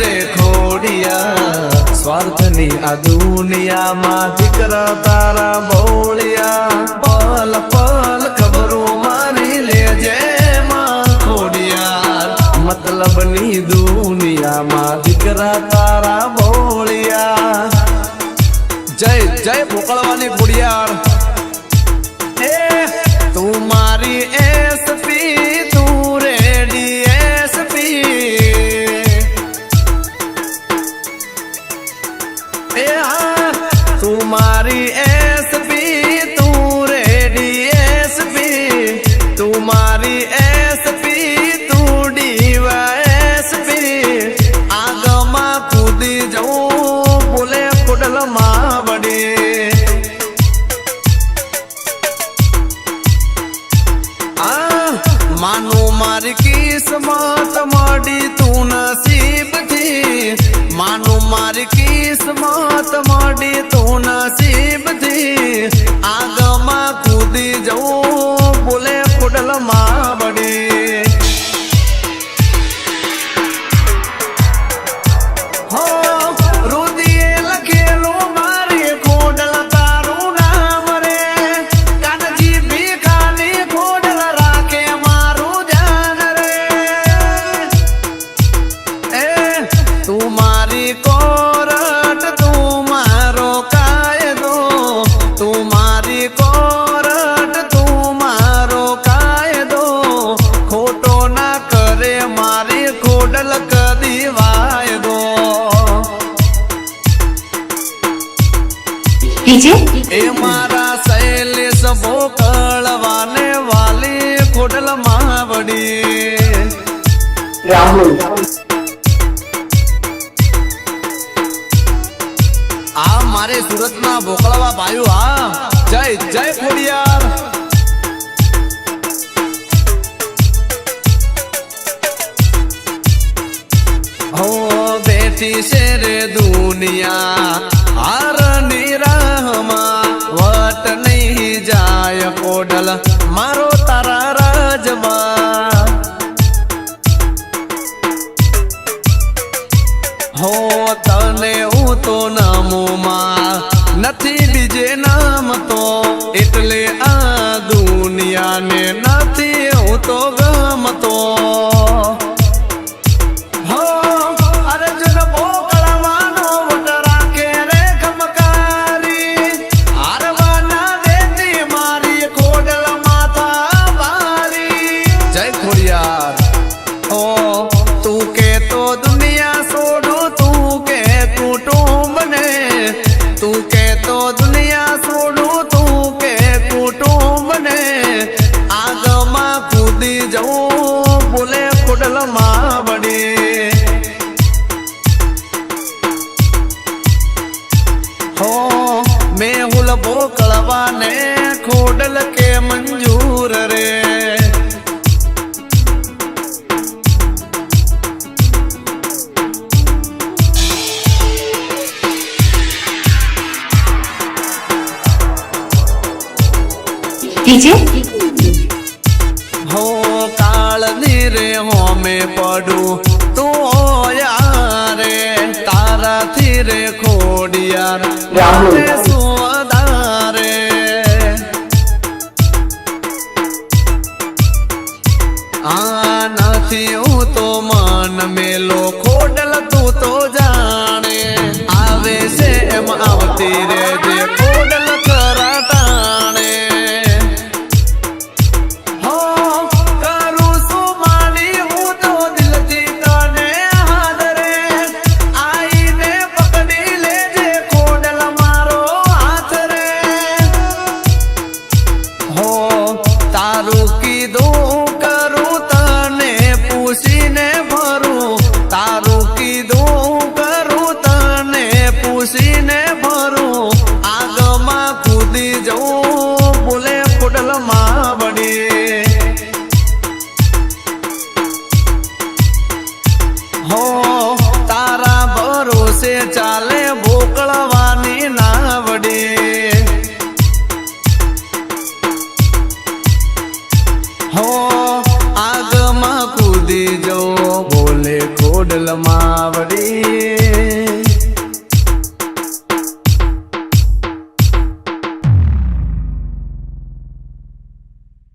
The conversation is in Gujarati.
રે ખોડિયા સ્વાર્થની આ દુનિયામાં દીકરા તારા બોળિયા જય જય મોકળવાની ખોડિયાર મારી કિસ્મત મોડી તું નસીબથી. આગમાં એ મારા શૈલેષ ભોકળવાને વાલી ખોડલ માવડી રાહુલ આ મારે સુરતના ભોકળવા ભાઈઓ હા જય જય ખોડિયાર દુનિયા. હાર નિરાહમાં વટ નહીં જાય કોડલ, મારો તારા રાજમાં. હો તને હું તો નામોમાં, નથી બીજે નામ તો, એટલે આ દુનિયાને નથી જવું બોલે કુડલમાં બળી હો મેહુલ બોકળવાને ખોડલ કે મંજૂર રે. ડીજે રે હોમે પડું તું યારે તારાથી રે ખોડિયાર. સુવદારે આ નથી હું તો મન મેલો ખોડલ તું તો જાણે માં વડે હો તારા ભરોસે ચાલે ભોકળવાની ના વડે હો આગમાં કૂદી જો બોલે ખોડલમાં